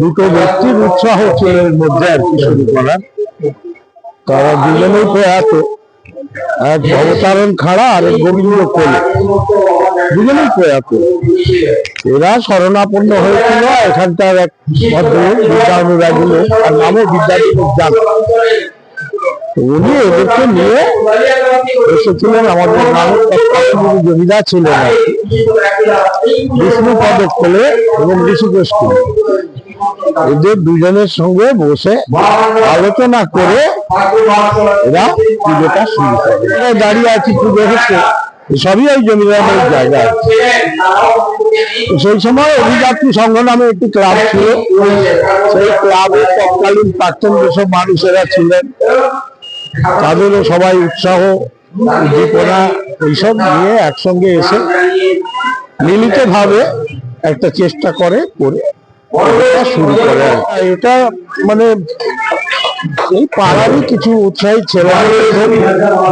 দুটো ব্যক্তির উৎসাহ ছিল এর মধ্যে আর কি শুরু করার তারা দুজনেই প্রয়াত। এক ভবতারণ খাড়া আর এক গোবিন্দ কোলে। দুজনেই প্রয়াত। এরা শরণাপন্ন হয়েছিল এখানকার এক ভদ্রলোক বিদ্যা অনুরাগী লোক। আর নামও বিদ্যাপতি উদ্যান উনি এদেরকে নিয়ে এসেছিলেন আমাদের কাশ্মীরি জমিদার ছিলেন বিষ্ণু পদক কোলে এবং ঋষিকেশ কোলে। এদের দুজনের সঙ্গে বসে আলোচনা করে এরা পুজোটা শুরু করে। দাঁড়িয়ে আছি পুজো হচ্ছে সবই ওই জমিদারের জায়গা সেই সময় অভিযাত্রী সংঘ নামে একটি ক্লাব ছিল। সেই ক্লাবে তৎকালীন প্রাক্তন যেসব মানুষেরা ছিলেন, তাদেরও সবাই উৎসাহ, উদ্দীপনা, এইসব নিয়ে একসঙ্গে এসে মিলিত ভাবে একটা চেষ্টা করে করে শুরু করে। এটা মানে এই পাড়ারই কিছু উৎসাহী ছেলে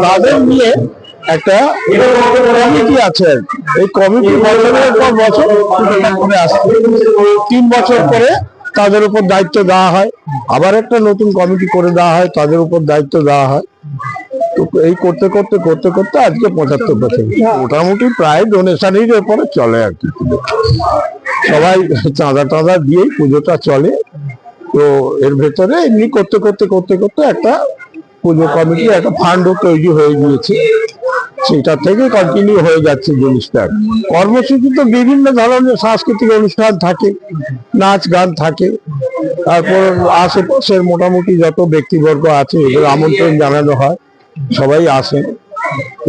তাদের নিয়ে একটা কমিটি আছে। এই কমিটি বছরের পর বছর করে আসছে। তিন বছর পরে তাদের উপর দায়িত্ব দেওয়া হয়। আবার একটা নতুন কমিটি করে দেওয়া হয় তাদের উপর দায়িত্ব দেওয়া হয়। তো এই করতে করতে করতে করতে আজকে পঁচাত্তর বছর। মোটামুটি প্রায় ডোনেশনের উপরে চলে আর কি। সবাই চাঁদা টাঁদা দিয়েই পুজোটা চলে। তো এর ভেতরে এমনি করতে করতে করতে করতে একটা পুজো কমিটি, একটা ফান্ডও তৈরি হয়ে গিয়েছে। সেটা থেকে কন্টিনিউ হয়ে যাচ্ছে জিনিসটা। কর্মসূচি তো বিভিন্ন ধরনের সাংস্কৃতিক অনুষ্ঠান থাকে, নাচ গান থাকে। তারপর আশেপাশের মোটামুটি যত ব্যক্তিবর্গ আছে, এদের আমন্ত্রণ জানানো হয়। সবাই আসেন।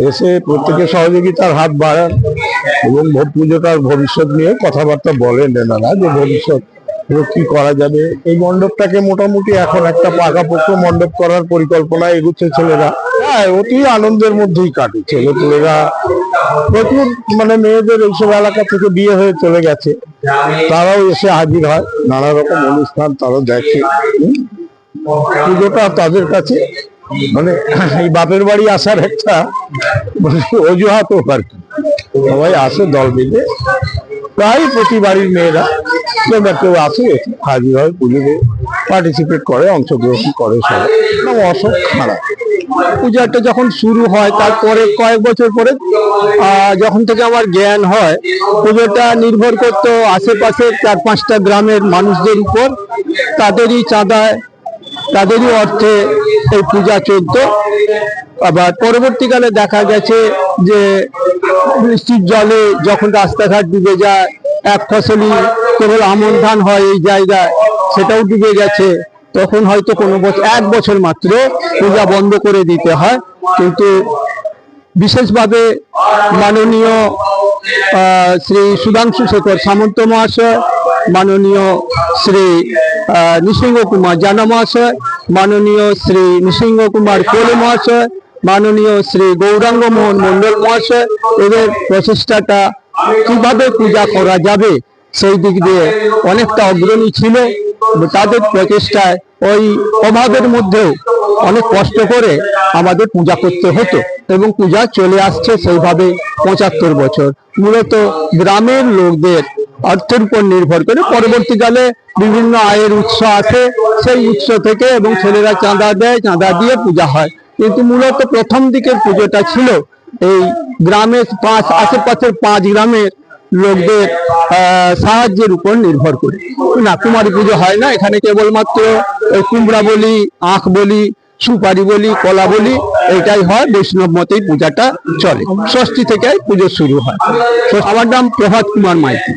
এসে প্রত্যেকের সহযোগিতার হাত বাড়ান। এবং ভ- পুজোটার ভবিষ্যৎ নিয়ে কথাবার্তা বলেন এনারা যে ভবিষ্যৎ কি করা যাবে। এই মণ্ডপটাকে মোটামুটি এখন একটা পাকাপোক্ত মণ্ডপ করার পরিকল্পনা এগুচ্ছে ছেলেরা। হ্যাঁ অতি আনন্দের মধ্যেই কাটে ছেলে পেলেরা। প্রচুর মানে মেয়েদের এইসব এলাকা থেকে বিয়ে হয়ে চলে গেছে। তারাও এসে হাজির হয় নানা রকম অনুষ্ঠান তারা দেখে। পুজোটা তাদের কাছে মানে এই বাপের বাড়ি আসার একটা মানে অজুহাত আর কি। সবাই আসে দল মিলে। প্রায় প্রতি বাড়ির মেয়েরা না কেউ আসে হাজির হয় পুজোতে পার্টিসিপেট করে, অংশগ্রহণ করে সবাই। নাম অশোক খারাপ। পূজাটা যখন শুরু হয়, তারপরে কয়েক বছর পরে যখন থেকে আমার জ্ঞান হয়, পুজোটা নির্ভর করতো আশেপাশের চার পাঁচটা গ্রামের মানুষদের উপর। তাদেরই চাঁদায় তাদেরই অর্থে এই পূজা চলতো। আবার পরবর্তীকালে দেখা গেছে যে বৃষ্টির জলে যখন রাস্তাঘাট ডুবে যায়, এক ফসলি কেবল আমন ধান হয় এই জায়গায়, সেটাও ডুবে গেছে। তখন হয়তো কোনো বছর এক বছর মাত্র পূজা বন্ধ করে দিতে হয়। কিন্তু বিশেষভাবে মাননীয় শ্রী সুধাংশু শেখর সামন্ত মহাশয়, মাননীয় শ্রী নৃসিংহ কুমার জানা মহাশয়, মাননীয় শ্রী নৃসিংহ কুমার কোলে মহাশয়, মাননীয় শ্রী গৌরাঙ্গ মোহন মন্ডল মহাশয়, এদের প্রচেষ্টাটা কীভাবে পূজা করা যাবে, সেই দিক দিয়ে অনেকটা অগ্রণী ছিল। তাদের প্রচেষ্টায় ওই অভাবের মধ্যেও অনেক কষ্ট করে আমাদের পূজা করতে হতো এবং পূজা চলে আসছে সেইভাবে পঁচাত্তর বছর। মূলত গ্রামের লোকদের অর্থের উপর নির্ভর করে পরবর্তীকালে বিভিন্ন আয়ের উৎস আছে সেই উৎস থেকে এবং ছেলেরা চাঁদা দেয় চাঁদা দিয়ে পূজা হয়। কিন্তু মূলত প্রথম দিকের পুজোটা ছিল এই গ্রামের পাঁচ আশেপাশের পাঁচ গ্রামের লোকদের সাহায্যের উপর নির্ভর করে। না কুমারী পুজো হয় না এখানে কেবলমাত্র কুমড়া বলি আখ বলি সুপারি বলি কলা বলি এটাই হয় বৈষ্ণব মতেই পূজাটা চলে। ষষ্ঠী থেকে পুজো শুরু হয়। আমার নাম প্রভাত কুমার মাইতি।